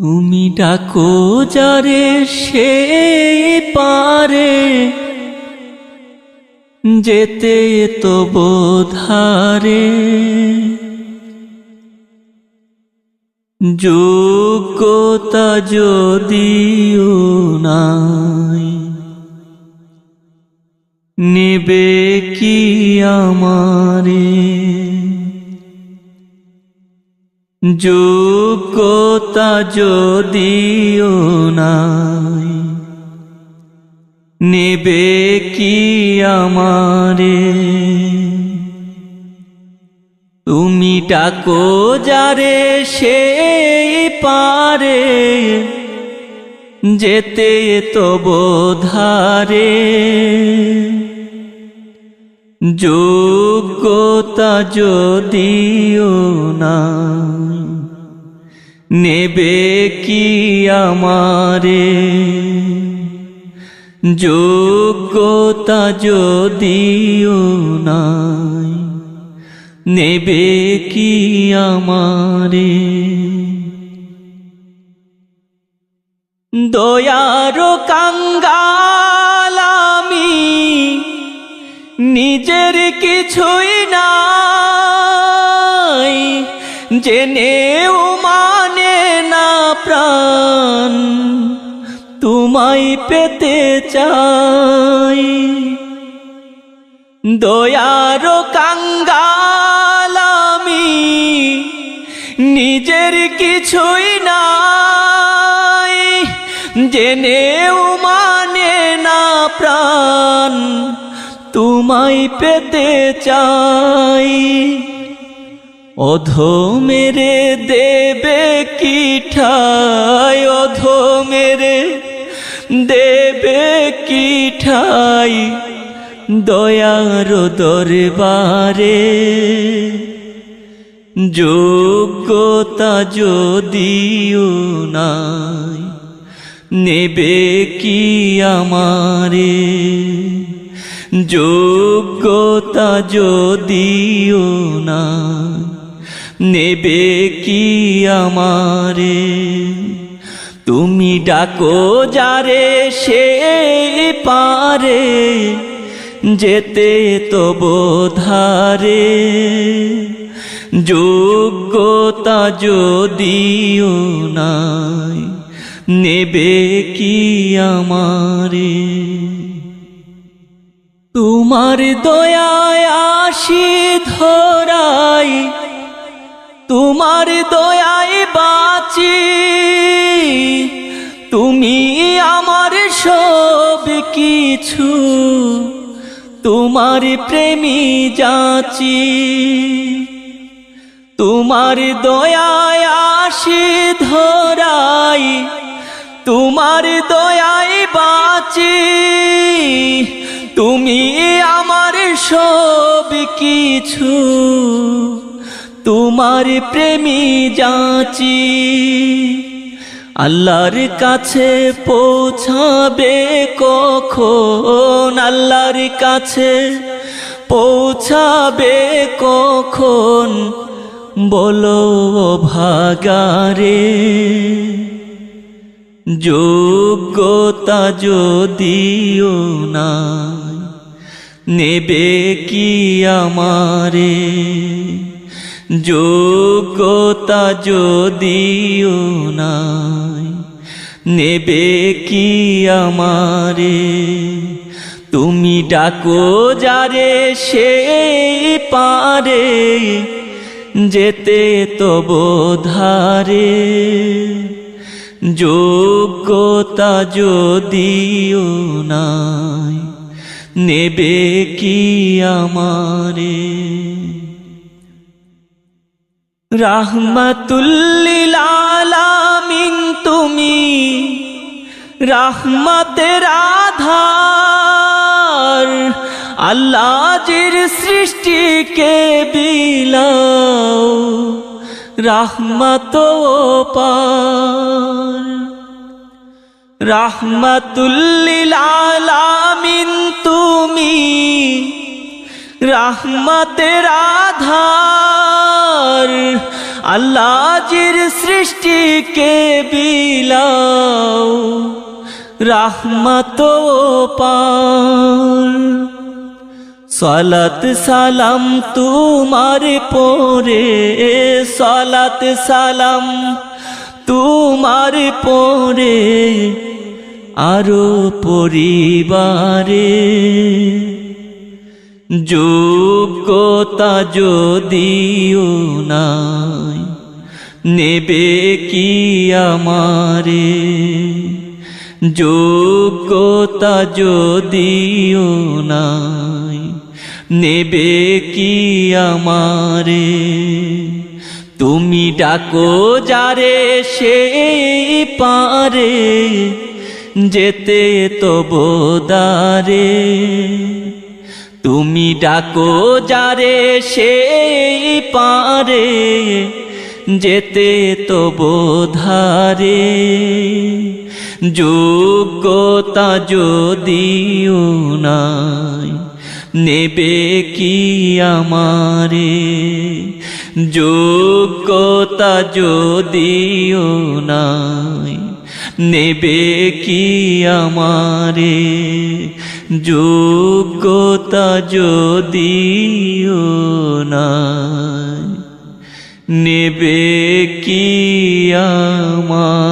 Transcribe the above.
তুমি ডাকো যারে সে পারে। যেতে তো বোধারে। যোগ্যতা যদিও নাই নেবে কি আমারে? যোগ্যতা যদিও নাই নেবে কি আমারে? তুমি ডাকো যারে সে পারে যেতে তো বোধারে যোগ্যতা যদিও না নেবে কি আমারে? যোগ্যতা যদিও নাই নেবে কি আমারে? দয়ারো কাঙ্গালামি নিজের কিছুই নাই, জেনেও মানে না প্রাণ, তোমায় পেতে চাই। দয়ারো কাঙ্গালামি নিজের কিছুই নাই, জেনেও মানে তোমায় পেতে চাই। অধো মেরে দেবে কি ঠাই? অধো মেরে দেবে কি ঠাই? দয়ার দরবারে যোগ্যতা যদিও নাই, নেবে কি আমারে? যোগ্যতা যদিও না নেবে কি আমারে? তুমি ডাকো যারে সে পারে, যেতে তো বোধারে যোগ্যতা যদিও নাই, নেবে কি আমারে? তোমার দয়ায় আসি ধরাই, তোমার দয়ায় বাঁচি। তুমি আমার সব কিছু, তোমার প্রেমী যাচি। তোমার দয়ায় আসি ধরাই, তোমার দয়ায় বাঁচি। তুমি আমার সব কিছু, তোমার প্রেমী যাচি। আল্লাহর কাছে পৌঁছাবে কখন? আল্লাহর কাছে পৌঁছাবে কখন? বলো ভাগারে। যোগ্যতা যদিও নাই, নেবে কি আমারে? যোগ্যতা যদিও নাই, নেবে কি আমারে? তুমি ডাকো যারে সে পারে, যেতে তো বোধারে যোগ্যতা যদিও নাই, নেবে কি আমারে? রাহমাতুল্লিল আলামিন তুমি রাহমাতের আধার, আল্লাহ জির সৃষ্টিকে বিলাও। রাহমাত পার রাহমাতুল্লিল আলামিন তুমি রাহমাতের আধার। আল্লাহজির সৃষ্টিকে বিলাও রাহমত সলাত সালাম তোমার পরে সলাত সালাম তোমার পরে, আরও পরিবারে। যোগ্যতা যদিও নাই, নেবে কি আমারে? যোগ্যতা যদিও নাই নেবে কি আমারে? তুমি ডাকো যারে সে পারে, যেতে তো বোদারে তুমি ডাকো যারে সে পারে, যেতে তো বোধারে যোগ্যতা যদিও নাই নেবে কি আমারে? যোগ্যতা যদিও নাই, নেবে কি আমারে? যোগ্যতা যদিও নাই, নেবে কি আমারে?